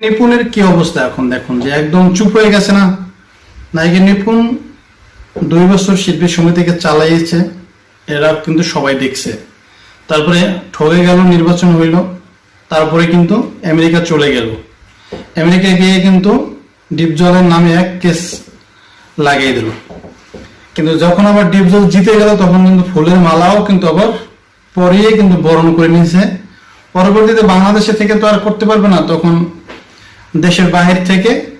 নিপুণের কি অবস্থা এখন দেখুন যে একদম চুপ হয়ে গেছে না? নায়িকা নিপুণ দুই বছর শিল্পী সমিতিকে চালাইয়েছে এরা কিন্তু সবাই দেখছে। তারপরে ঠকে গেল, নির্বাচন হইল, তারপরে কিন্তু আমেরিকা চলে গেল। আমেরিকা গিয়ে কিন্তু ডিপজলের নামে এক কেস লাগিয়ে দিল। কিন্তু যখন আবার ডিপজল জিতে গেল, তখন কিন্তু ফুলের মালাও কিন্তু আবার পরিয়ে কিন্তু বরণ করে নিয়েছে। পরবর্তীতে বাংলাদেশে থেকে তো আর করতে পারবে না, তখন দেশের বাহির থেকে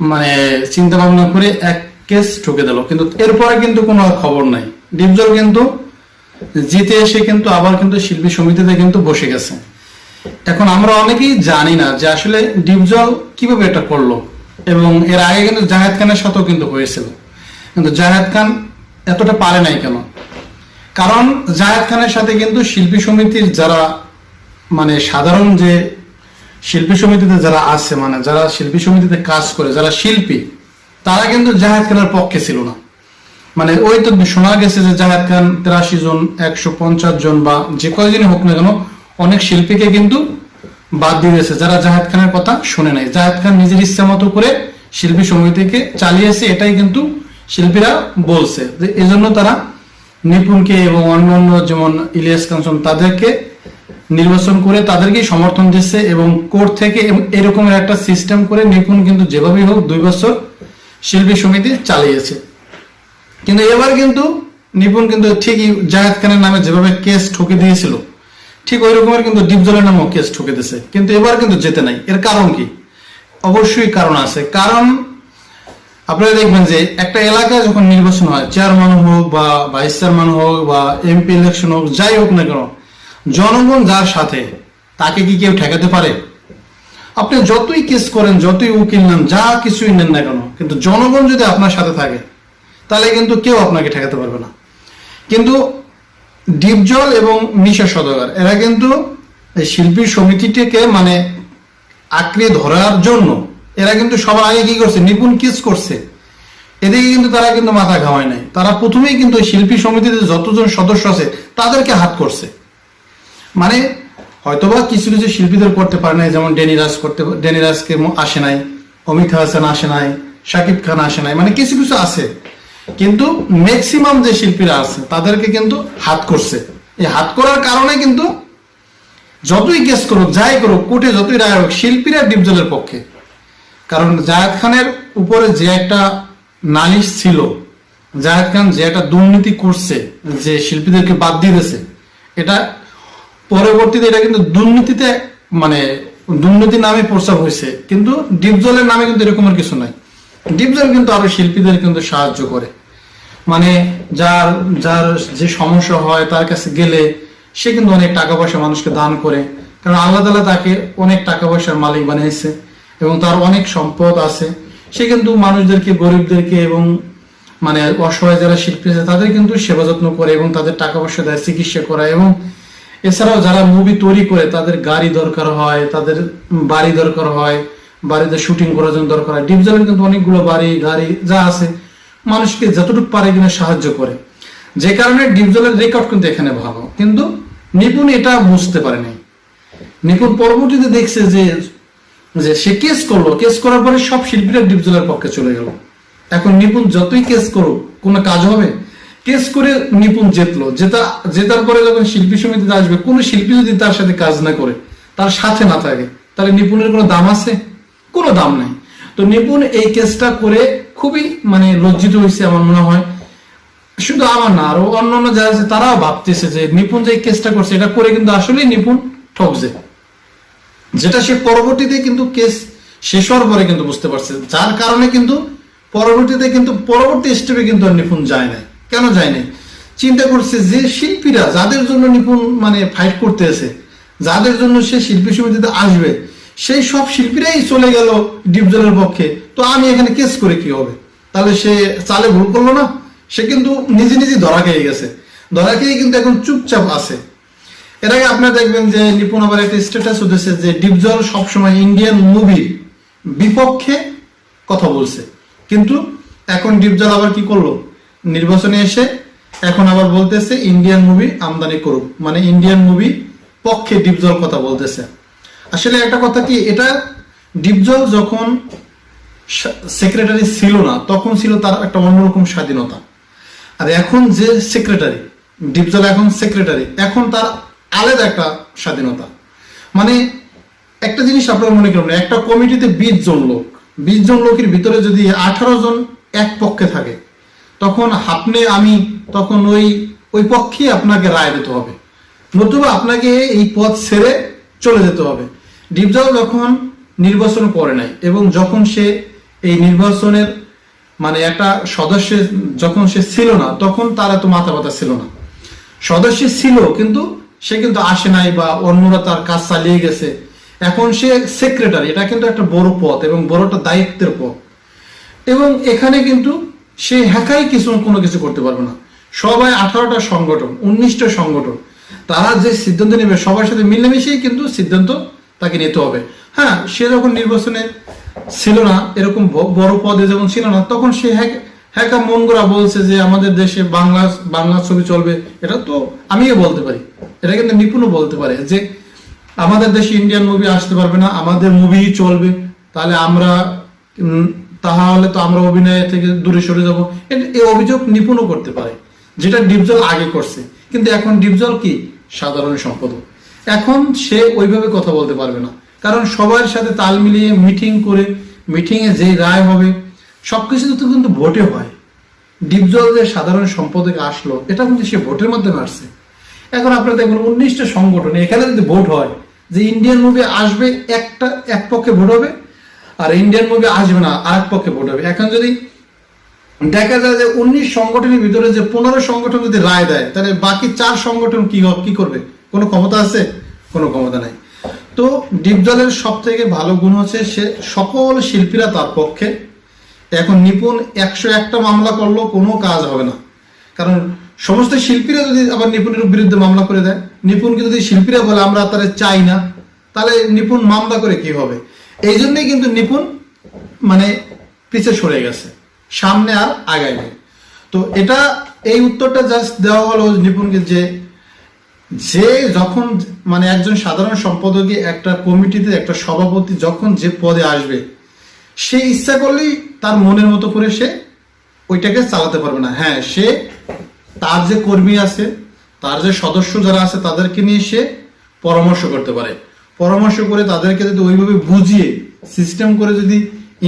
মানে চিন্তা ভাবনা করে এক কেস ঠুকে দিল। কিন্তু এরপরে কিন্তু কোনো খবর নাই। ডিপজল কিন্তু জিতে এসে কিন্তু আবার কিন্তু শিল্পী সমিতিতে কিন্তু বসে গেছে। এখন আমরা অনেকেই জানি না যে আসলে ডিপজল কীভাবে এটা করল। এবং এর আগে কিন্তু জাহেদ খানের সাথেও কিন্তু হয়েছিল। কিন্তু জাহেদ খান এতটা পারে নাই কেন? কারণ জাহেদ খানের সাথে কিন্তু শিল্পী সমিতির যারা মানে সাধারণ যে শিল্পী সমিতিতে যারা আছে মানে যারা শিল্পী সমিতিতে কাজ করে, যারা শিল্পী, তারা কিন্তু জাহেদ খানের পক্ষে ছিল না। মানে ওই তো শোনা গেছে যে জাহেদ খান তেরাশি জন, একশো পঞ্চাশ জন বা যে কয়জনই হোক না কেন, অনেক শিল্পীকে কিন্তু বাদ দিয়ে দিয়েছে। যারা জাহেদ খানের কথা শুনে নাই। জাহেদ খান নিজের ইচ্ছা মতো করে শিল্পী সমিতিকে চালিয়েছে, এটাই কিন্তু শিল্পীরা বলছে। যে এজন্য তারা নিপুণকে এবং অন্যান্য যেমন ইলিয়াস কাঞ্চন তাদেরকে নির্বাচন করে তাদেরকে সমর্থন দিচ্ছে এবং কোর্ট থেকে এরকমের একটা সিস্টেম করে নিপুণ কিন্তু যেভাবেই হোক দুই বছর শিল্পী সমিতি চালিয়েছে। কিন্তু এবার কিন্তু নিপুণ কিন্তু ঠিকই জাহেদ খানের নামে যেভাবে কেস ঠকে দিয়েছিল, ঠিক ওই রকমের কিন্তু ডিপজলের নামেও কেস ঠকে দিয়েছে। কিন্তু এবার কিন্তু যেতে নাই। এর কারণ কি? অবশ্যই কারণ আছে। কারণ আপনারা দেখবেন যে একটা এলাকায় যখন নির্বাচন হয়, চেয়ারম্যান হোক বা ভাইস চেয়ারম্যান হোক বা এমপি ইলেকশন হোক, যাই হোক না কেন জনগণ যার সাথে, তাকে কি কেউ ঠেকাতে পারে? আপনি যতই কেস করেন, যতই উকিল নেন, যা কিছুই নেন না কেন, কিন্তু জনগণ যদি আপনার সাথে থাকে, তাহলে কিন্তু কেউ আপনাকে ঠেকাতে পারবে না। কিন্তু ডিপজল এবং মিশা সদগার, এরা কিন্তু এই শিল্পী সমিতিটিকে মানে আঁকড়ে ধরার জন্য, এরা কিন্তু সবার আগে কি করছে, নিপুণ কিস করছে। এদিকে কিন্তু তারা কিন্তু মাথা ঘামায় নাই। তারা প্রথমেই কিন্তু শিল্পী সমিতিতে যতজন সদস্য আছে, তাদেরকে হাত করছে। মানে হয়তোবা কিছু কিছু শিল্পীদের করতে পারে নাই, যেমন ডেনি রাজ করতে ডেনি রাজকে আসে নাই, অমিত হাসান আসে নাই, শাকিব খান আসে নাই মানে কিছু কিছু আছে। কিন্তু ম্যাক্সিমাম যে শিল্পীরা আছে, তাদেরকে কিন্তু হাত করছে। এই হাত করার কারণে কিন্তু যতই কেস করুক, যাই করুক, কোর্টে যতই রায় হোক, শিল্পীরা ডিপজলের পক্ষে। কারণ জাহেদ খানের উপরে যে একটা নালিশ ছিল জাহেদ খান যে একটা দুর্নীতি করছে, যে শিল্পীদেরকে বাদ দিয়ে দিয়েছে, এটা পরবর্তীতে এটা কিন্তু দুর্নীতিতে মানে দুর্নীতি নামে প্রস্তাব হয়েছে। কিন্তু ডিপজলের নামে কিন্তু এরকমের কিছু নাই। ডিপজল কিন্তু আরও শিল্পীদের কিন্তু সাহায্য করে। মানে যার যার যে সমস্যা হয় তার কাছে গেলে সে কিন্তু অনেক টাকা পয়সা মানুষকে দান করে। কারণ আল্লাহ তালা তাকে অনেক টাকা পয়সার মালিক বানিয়েছে এবং তার অনেক সম্পদ আছে। সে কিন্তু মানুষদেরকে, গরিবদেরকে এবং মানে অসহায় যারা শিল্পী আছে তাদের কিন্তু সেবা যত্ন করে এবং তাদের টাকা পয়সা দেয়, চিকিৎসা করায় এবং এছাড়াও যারা মুভি তৈরি করে, তাদের গাড়ি দরকার হয়, তাদের বাড়ি দরকার হয়, বাড়িতে শুটিং করার জন্য দরকার হয়। ডিপজলের কিন্তু অনেকগুলো বাড়ি, গাড়ি যা আছে, মানুষকে যতটুকু পারে কিনা সাহায্য করে। যে কারণে ডিপজলের রেকর্ড কিন্তু এখানে ভালো। কিন্তু নিপুণ এটা বুঝতে পারেনি। নিপুণ পরবর্তীতে দেখছে যে যে সে কেস করল। কেস করার পরে সব শিল্পীরা ডিপজলের পক্ষে চলে গেল। এখন নিপুণ যতই কেস করুক, কোনো কাজ হবে? কেস করে নিপুণ জেতলো। জেতা, জেতার পরে যখন শিল্পী সমিতিতে আসবে, কোনো শিল্পী যদি তার সাথে কাজ না করে, তার সাথে না থাকে, তাহলে নিপুণের কোনো দাম আছে? কোনো দাম নাই। তো নিপুণ এই কেসটা করে খুবই মানে লজ্জিত হয়েছে আমার মনে হয়। শুধু আমার না, আরও অন্যান্য যারা আছে, তারাও ভাবতেছে যে নিপুণ যে কেসটা করছে, এটা করে কিন্তু আসলেই নিপুণ ঠকছে। যেটা সে পরবর্তীতে কিন্তু কেস শেষ হওয়ার পরে কিন্তু বুঝতে পারছে। যার কারণে কিন্তু পরবর্তীতে কিন্তু, পরবর্তী স্টেপে কিন্তু আর নিপুণ যায় নাই। কেন যায় নাই চিন্তা করছে যে শিল্পীরা যাদের জন্য নিপুণ মানে ফাইট করতেছে, যাদের জন্য সে শিল্পী সমিতিতে আসবে, সেই সব শিল্পীরাই চলে গেল ডিপজলের পক্ষে। তো আমি এখানে কেস করে কি হবে? তাহলে সে চালে ভুল করল না? সে কিন্তু নিজে নিজে ধরা খেয়ে গেছে। ধরা খেয়ে কিন্তু এখন চুপচাপ আছে। এর আগে আপনারা দেখবেন যে নিপুণ আবার একটা স্ট্যাটাস উঠেছে যে ডিপজল সবসময় ইন্ডিয়ান মুভির বিপক্ষে কথা বলছে। কিন্তু এখন ডিপজল আবার কি করল? নির্বাচনে এসে এখন আবার বলতেছে ইন্ডিয়ান মুভি আমদানি করুক। মানে ইন্ডিয়ান মুভি পক্ষে ডিপজল কথা বলতেছে। আসলে একটা কথা কি, এটা ডিপজল যখন সেক্রেটারি ছিল না, তখন ছিল তার একটা অন্যরকম স্বাধীনতা। আর এখন যে সেক্রেটারি ডিপজল এখন সেক্রেটারি এখন তার আলাদা একটা স্বাধীনতা। মানে একটা জিনিস আপনারা মনে করুন, একটা কমিটিতে বিশ জন লোক, বিশ জন লোকের ভিতরে যদি আঠারো জন এক পক্ষে থাকে তখন আপনি আমি তখন ওই ওই পক্ষে আপনাকে রায় দিতে হবে। নতুবা আপনাকে এই পথ ছেড়ে চলে যেতে হবে। ডিপজল যখন নির্বাচন করে নাই এবং যখন সে এই নির্বাচনের মানে একটা সদস্য যখন সে ছিল না, তখন তার এত মাথা ব্যথা ছিল না। সদস্য ছিল কিন্তু সে কিন্তু আসে নাই বা অন্যরা তার কাজ চালিয়ে গেছে। এখন সে সেক্রেটারি এটা কিন্তু একটা বড় পথ এবং বড় একটা দায়িত্বের পথ। এবং এখানে কিন্তু সে একাই কিছু কোনো কিছু করতে পারবে না। সবাই আঠারোটা সংগঠন, উনিশটা সংগঠন। তারা যে সিদ্ধান্ত নেবে, সবার সাথে মিলেমিশেই কিন্তু সিদ্ধান্ত তাকে নিতে হবে। হ্যাঁ সে যখন নির্বাচনে ছিল না, এরকম বড় পদে যখন ছিল না, তখন সে হ্যাক- মন করা বলছে যে, আমাদের দেশে বাংলা বাংলা ছবি চলবে। এটা তো আমিও বলতে পারি। এটা কিন্তু নিপুণও বলতে পারে যে, আমাদের দেশে ইন্ডিয়ান মুভি আসতে পারবে না, আমাদের মুভি চলবে। তাহলে আমরা তাহলে তো আমরা অভিনয় থেকে দূরে সরে যাব। এই অভিযোগ নিপুণও করতে পারে, যেটা ডিপজল আগে করছে। কিন্তু এখন ডিপজল কি? সাধারণ সম্পাদক। এখন সে ওইভাবে কথা বলতে পারবে না। কারণ সবার সাথে তাল মিলিয়ে মিটিং করে, মিটিং এ যে রায় হবে, সবকিছু তো কিন্তু ভোটে হয়। ডিপজল যে সাধারণ সম্পাদক আসলো, এটা কিন্তু সে ভোটের মাধ্যমে আসছে। এখন আপনারা দেখুন, উনিশটা সংগঠন, এখানে যদি ভোট হয়, যে ইন্ডিয়ান মুভি আসবে, একটা, এক পক্ষে ভোট হবে আর ইন্ডিয়ান মুভি আসবে না আর এক পক্ষে ভোট হবে। এখন যদি দেখা যায় যে উনিশ সংগঠনের ভিতরে যে পনেরো সংগঠন যদি রায় দেয়, তাহলে বাকি চার সংগঠন কি কি করবে? কোনো ক্ষমতা আছে? কোনো ক্ষমতা নাই। তো ডিপজলের সব থেকে ভালো গুণ হচ্ছে সে সকল শিল্পীরা তার পক্ষে। এখন নিপুণ একশো একটা মামলা করলেও কোনো কাজ হবে না। কারণ সমস্ত শিল্পীরা যদি আবার নিপুণের বিরুদ্ধে মামলা করে দেয়, নিপুণকে যদি শিল্পীরা বলে আমরা তারা চাই না, তাহলে নিপুণ মামলা করে কি হবে? এই জন্যই কিন্তু নিপুণ মানে পিছে সরে গেছে। সামনে আর আগায় নেই তো এটা, এই উত্তরটা জাস্ট দেওয়া হলো নিপুণকে যে যে যখন মানে একজন সাধারণ সম্পাদকে একটা কমিটিতে, একটা সভাপতি যখন যে পদে আসবে, সে ইচ্ছা করলেই তার মনের মতো করে সে ওইটাকে চালাতে পারবে না। হ্যাঁ সে তার যে কর্মী আছে, তার যে সদস্য যারা আছে, তাদেরকে নিয়ে সে পরামর্শ করতে পারে। পরামর্শ করে তাদেরকে যদি ওইভাবে বুঝিয়ে সিস্টেম করে যদি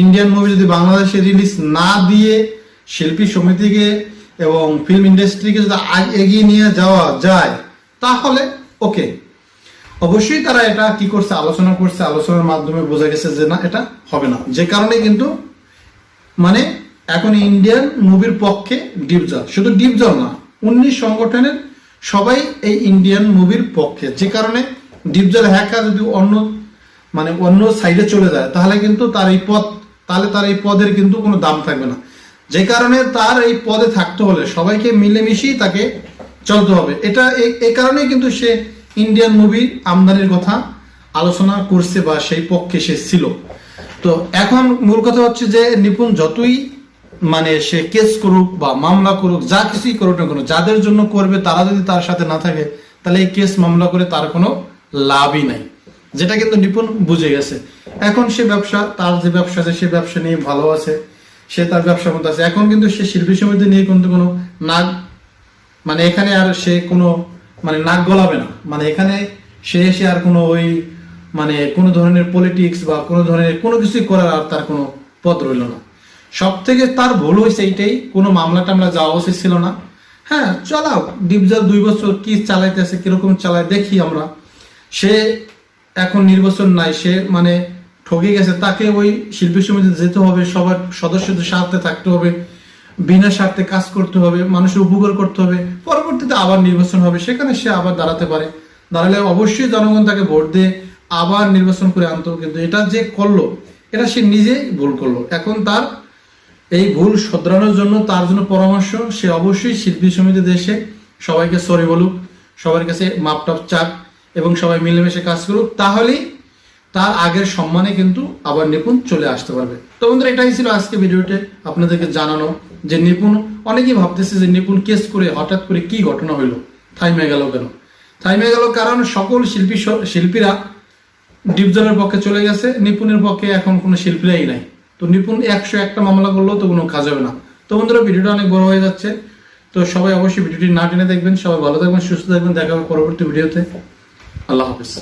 ইন্ডিয়ান মুভি যদি বাংলাদেশে রিলিজ না দিয়ে শিল্পী সমিতিকে এবং ফিল্ম ইন্ডাস্ট্রিকে যদি এগিয়ে নিয়ে যাওয়া যায়, তাহলে ওকে অবশ্যই তারা এটা কি করছে, আলোচনা করছে, আলোচনার মাধ্যমে বোঝা গেছে যে না, এটা হবে না। যে কারণে কিন্তু মানে এখন ইন্ডিয়ান মুভির পক্ষে ডিপজল শুধু ডিপজল না উনিশ সংগঠনের সবাই এই ইন্ডিয়ান মুভির পক্ষে। যে কারণে ডিপজল হ্যাকা যদি অন্য মানে অন্য সাইডে চলে যায়, তাহলে কিন্তু তার এই পদ তাহলে তার এই পদের কিন্তু কোনো দাম থাকবে না। যে কারণে তার এই পদে থাকতে হলে সবাইকে মিলেমিশেই তাকে চলতে হবে। এটা এই কারণেই কিন্তু সে ইন্ডিয়ান মুভি আমদানির কথা আলোচনা করছে বা সেই পক্ষে সে ছিল। তো এখন মূল কথা হচ্ছে যে নিপুণ যতই মানে সে কেস করুক বা মামলা করুক, যা কিছুই করুক না কেন, যাদের জন্য করবে, তারা যদি তার সাথে না থাকে, তাহলে এই কেস মামলা করে তার কোনো লাভই নাই। যেটা কিন্তু নিপুণ বুঝে গেছে। এখন সে ব্যবসা, তার যে ব্যবসা আছে, সে ব্যবসা নিয়ে ভালো আছে, সে তার ব্যবসার মধ্যে আছে। এখন কিন্তু সে শিল্পী সমিতি নিয়ে কিন্তু কোনো নাক মানে এখানে আর সে কোনো মানে নাক গলাবে না। মানে এখানে সে এসে আর কোনো ওই মানে কোনো ধরনের পলিটিক্স বা কোনো ধরনের কোনো কিছুই করার আর তার কোনো পথ রইল না। সব থেকে তার ভুল হয়েছে এইটাই, কোনো মামলা টামলা যাওয়া উচিত ছিল না। হ্যাঁ চালাও। ডিপজল দুই বছর কি চালাইতেছে, কীরকম চালায়, দেখি আমরা। সে এখন নির্বাচন নাই, সে মানে ঠকে গেছে, তাকে ওই শিল্পী সমিতিতে যেতে হবে, সবার সদস্যদের সাথে থাকতে হবে, বিনা স্বার্থে কাজ করতে হবে, মানুষের উপকার করতে হবে, পরবর্তীতে আবার নির্বাচন হবে, সেখানে সে আবার দাঁড়াতে পারে। দাঁড়ালে অবশ্যই জনগণ তাকে ভোট দিয়ে আবার নির্বাচন করে আনতো কিন্তু এটা যে করল, এটা সে নিজেই ভুল করল। এখন তার এই ভুল শোধরানোর জন্য তার জন্য পরামর্শ, সে অবশ্যই শিল্পী সমিতি দেশে সবাইকে সরি বলুক, সবার কাছে মাপটাপ চাক। এবং সবাই মিলেমিশে কাজ করুক, তাহলেই তার আগের সম্মানে কিন্তু আবার নিপুণ চলে আসতে পারবে। তো বন্ধুরা, এটাই ছিল আজকে ভিডিওতে আপনাদেরকে জানানো যে নিপুণ, অনেকেই ভাবতেছে যে নিপুণ কেস করে হঠাৎ করে কি ঘটনা হইল, থাইমে গেল কেন? থাইমে গেল কারণ সকল শিল্পী শিল্পীরা ডিপজলের পক্ষে চলে গেছে, নিপুণের পক্ষে এখন কোনো শিল্পীরাই নাই। তো নিপুণ একশো একটা মামলা করলেও তো কোনো কাজ হবে না। তো বন্ধুরা, ভিডিওটা অনেক বড় হয়ে যাচ্ছে। তো সবাই অবশ্যই ভিডিওটি না টেনে দেখবেন, সবাই ভালো থাকবেন, সুস্থ থাকবেন, দেখা হবে পরবর্তী ভিডিওতে। আল্লাহ হাফিজ।